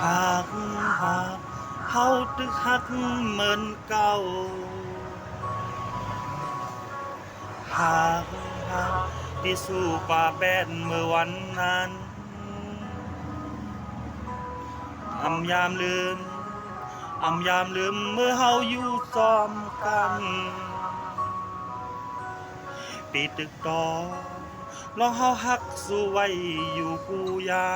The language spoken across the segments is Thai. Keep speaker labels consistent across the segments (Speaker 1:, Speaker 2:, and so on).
Speaker 1: หาตึกหักเหมือนเก่าหากหากที่สู้ป่าแป้นเมื่อวันนั้นอำยามลืมอำยามลืมเมื่อเฮาอยู่ซ้อมกัน ปีตึกตอลองเฮาหักสู้ไว้อยู่กูยา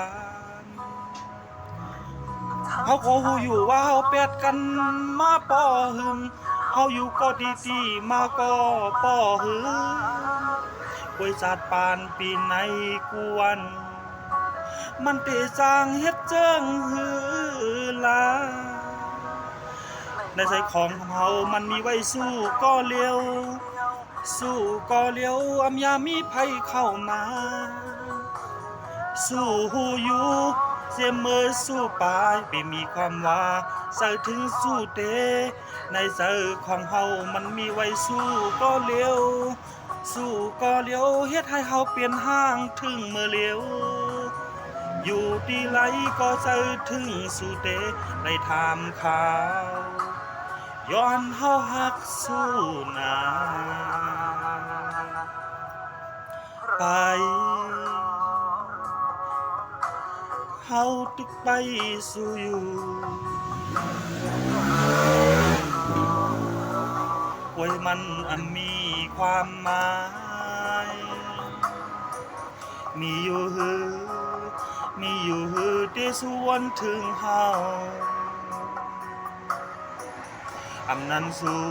Speaker 1: เฮาก็ฮู้อยู่ว่าเฮาแปดกันมาป่อหึงเฮาอยู่ก็ดีดีๆมาก็ป่อหึงบริษัทปานปีไหนกวน มันเตสร้างเฮ็ดเจิงหือลาในใจของเฮามันมีไว้สู้ก็เลี้ยว สู้ก็เลี้ยวอำยามีภัยเข้ามา สู้หูอยู่ เสียมือสู้ปลายไม่มีความว่าใส่ถึงสู้เตในใจของเฮามันมีไว้สู้ก็เลี้ยว สู้ก็เลี้ยวเฮ็ดให้เฮาเปลี่ยนห้างถึงเมื่อเลี้ยวอยู่ดีไหลก็ใจถึงสู่เตได้ถามข่าวย้อนเฮาหักสู้นาไป เฮาตึกไปสู่อยู่ไว้มันอันมีความหมาย มีอยู่หือ มีอยู่หือที่สวนถึงเฮาอำนั้นสู้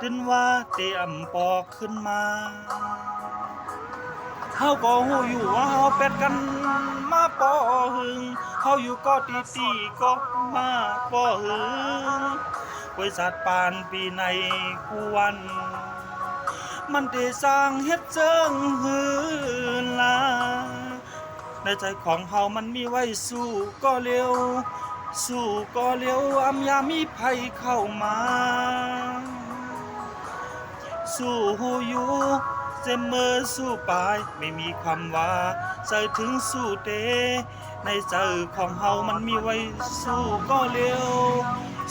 Speaker 1: จนว่าเตอำปอกขึ้นมา เฮาก็ฮู้อยู่ว่าเฮาเป็ดกัน มาปอหึงเฮาอยู่ก็ตีตีก็มาปอหึงบริษัทปานปีในกูวัน มันได้สร้างเฮ็ดเจิงหือลาในใจของเฮามันมีไว้สู้ก็เร็ว สู้ก็เร็วอำยามีภัยเข้ามา สู้อยู่ เสมอสู้ปายไม่มีความว่าใจถึงสู้เต ในใจของเฮามันมีไว้สู้ก็เร็ว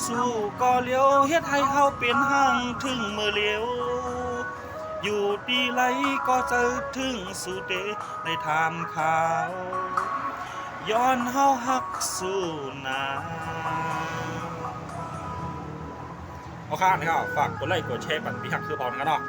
Speaker 1: สู้ก็เร็วเฮ็ดให้เฮาเป็นห้างถึงเมื่อเร็วอยู่ดีไหลก็เจอถึงสู่เตได้ถามข่าวย้อนเฮาหักสู้นา
Speaker 2: เอาข้านะครับฝากกดไลค์กดแชร์ปันพี่หักคือพร้อมกันเนาะ